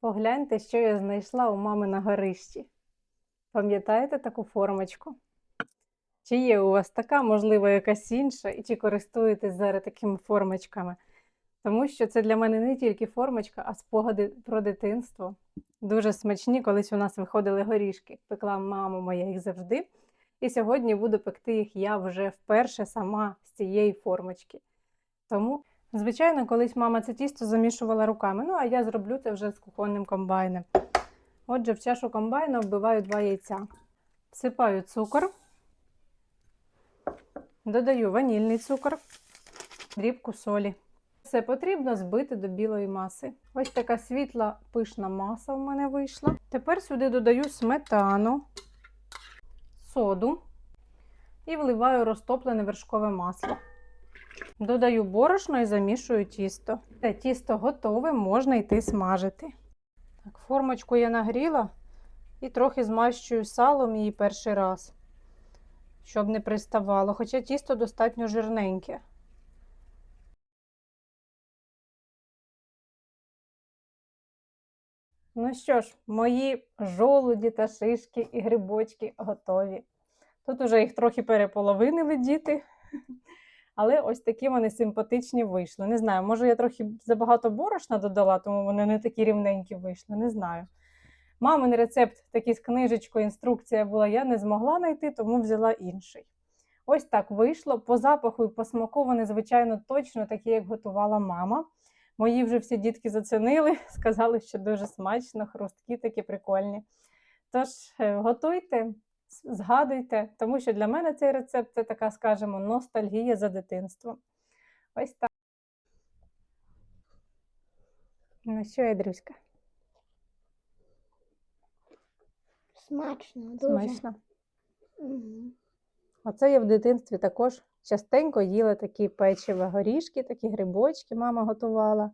Погляньте, що я знайшла у мами на горищі. Пам'ятаєте таку формочку? Чи є у вас така, можливо, якась інша, і чи користуєтесь зараз такими формочками? Тому що це для мене не тільки формочка, а спогади про дитинство. Дуже смачні, колись у нас виходили горішки. Пекла мама моя їх завжди. І сьогодні буду пекти їх я вже вперше сама з цієї формочки. Тому, звичайно, колись мама це тісто замішувала руками. Ну, а я зроблю це вже з кухонним комбайном. Отже, в чашу комбайна вбиваю два яйця. Всипаю цукор, додаю ванільний цукор, дрібку солі. Все потрібно збити до білої маси. Ось така світла пишна маса в мене вийшла. Тепер сюди додаю сметану, соду і вливаю розтоплене вершкове масло. Додаю борошно і замішую тісто. Те тісто готове, можна йти смажити. Так, формочку я нагріла і трохи змащую салом її перший раз, щоб не приставало, хоча тісто достатньо жирненьке. Ну що ж, мої жолуді та шишки і грибочки готові. Тут уже їх трохи переполовинили діти. Але ось такі вони симпатичні вийшли. Не знаю, може я трохи забагато борошна додала, тому вони не такі рівненькі вийшли. Не знаю. Мамин рецепт такий з книжечкою, інструкція була, я не змогла знайти, тому взяла інший. Ось так вийшло. По запаху і по смаку вони, звичайно, точно такі, як готувала мама. Мої вже всі дітки зацінили, сказали, що дуже смачно, хрусткі такі прикольні. Тож, е, готуйте, згадуйте, тому що для мене цей рецепт це така, скажімо, ностальгія за дитинством. Ось так. Ну що, Ядрюська, Смачно, дуже. смачно. Мгм. Оце я в дитинстві також частенько їла такі печива горішки, такі грибочки мама готувала.